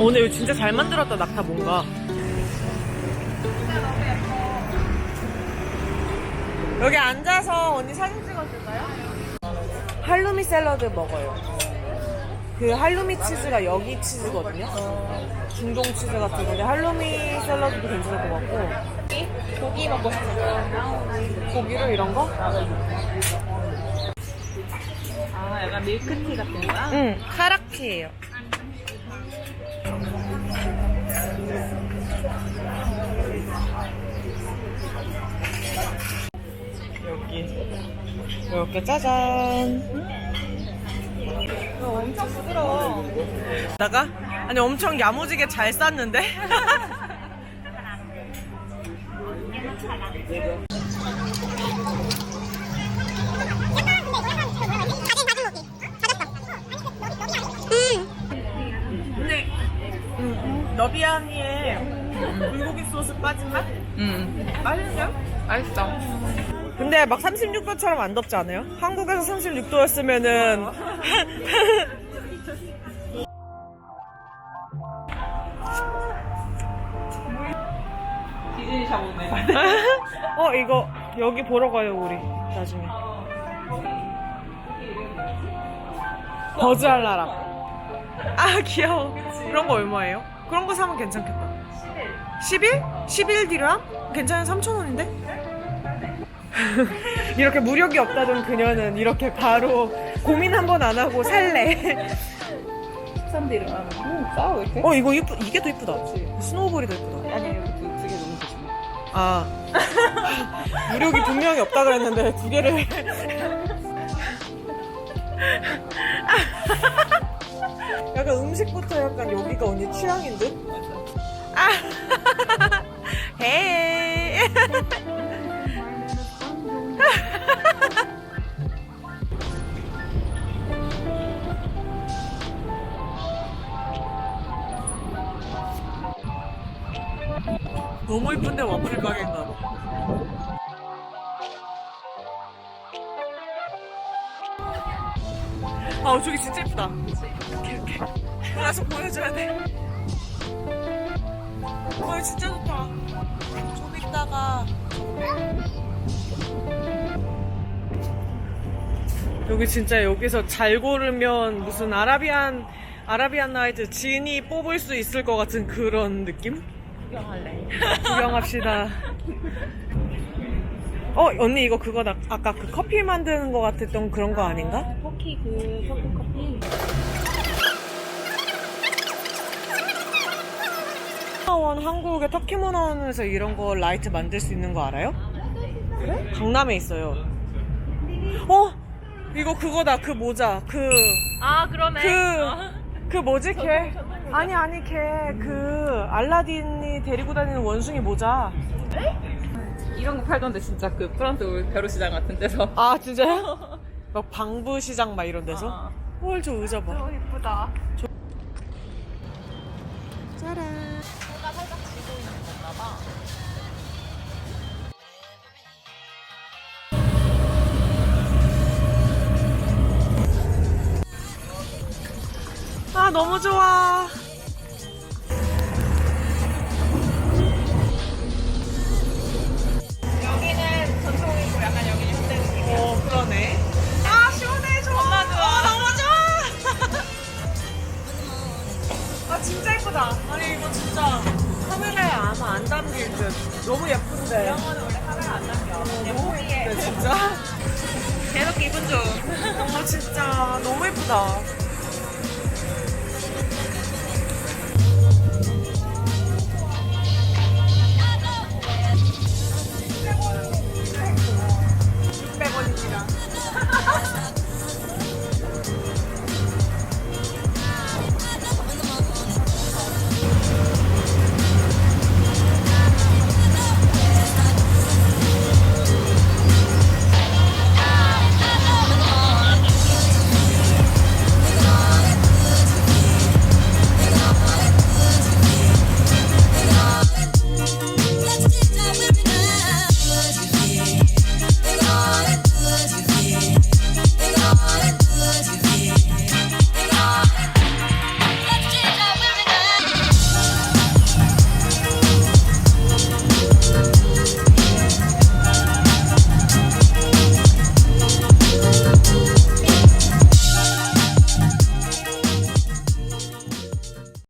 오늘 이거 진짜 잘 만들었다 낙타 뭔가 여기 앉아서 언니 사진 찍어줄까요? 할로미 샐러드 먹어요 그 할로미 치즈가 여기 치즈거든요 중동 치즈 같은 건데 할로미 샐러드도 괜찮을 것 같고 고기 먹고 싶어요. 고기를 이런 거? 아, 약간 밀크티 같은 거야? 응 카라키예요 여기 이렇게 짜잔 어, 엄청 부드러워. 나가? 아니 엄청 야무지게 잘 쌌는데? 근데 음, 너비아니에 불고기 소스 빠진 맛? 응. 맛있어요? 맛있어. 근데 막 36도처럼 안 덥지 않아요? 한국에서 36도였으면은 디즈니 샵 오네. 어 이거 여기 보러 가요 우리 나중에 버즈알라라 아 귀여워 그런 거 얼마예요? 그런 거 사면 괜찮겠다 11? 11 디람? 괜찮은 3,000원인데? 이렇게 무력이 없다던 그녀는 이렇게 바로 고민 한 번 안 하고 살래. 쌈디를 오, 싸워, 이렇게? 어 이거 이쁘, 이게 더 이쁘다. 스노우볼이 더 이쁘다. 아니, 이렇게 두, 두개 너무. 아. 무력이 분명히 없다 그랬는데 두 개를. 약간 음식부터 약간 여기가 언니 취향인 듯? 아 너무 이쁜데 와플 가게인가 봐. 아 저기 진짜 예쁘다. 오케이 오케이. 가서 보여줘야 돼. 어 진짜 좋다. 좀 이따가 여기 진짜 여기서 잘 고르면 무슨 아라비안 아라비안 나이트 진이 뽑을 수 있을 것 같은 그런 느낌? 구경할래. 구경합시다. 어, 언니 이거 그거다. 아까 그 커피 만드는 거 같았던 그런 거 아닌가? 터키 그, 터키 커피. 문화원 한국의 터키 문화원에서 이런 거 라이트 만들 수 있는 거 알아요? 강남에 있어요. 어? 이거 그거다. 그 모자. 그, 아, 그러네. 그, 그 뭐지 걔? 아니 아니 걔 그 알라딘이 데리고 다니는 원숭이 모자. 이런 거 팔던데, 진짜 그 프랑스 벼루시장 같은 데서. 아 진짜요? 막 방부 시장 막 이런 데서? 어. 헐저 의자 봐. 너무 이쁘다. 짜란. 아 너무 좋아. 여기는 전통이고 약간 여기는 현대 느낌. 어 그러네. 아 시원해 좋아. 좋아. 어, 너무 좋아. 아 진짜 예쁘다. 아니 이거 진짜 카메라에 아마 안 담길 듯. 너무 예쁜데. 영어는 원래 카메라 안 남겨. 너무 예쁜데 진짜. 계속 기분 좋음. 어 진짜 너무 예쁘다.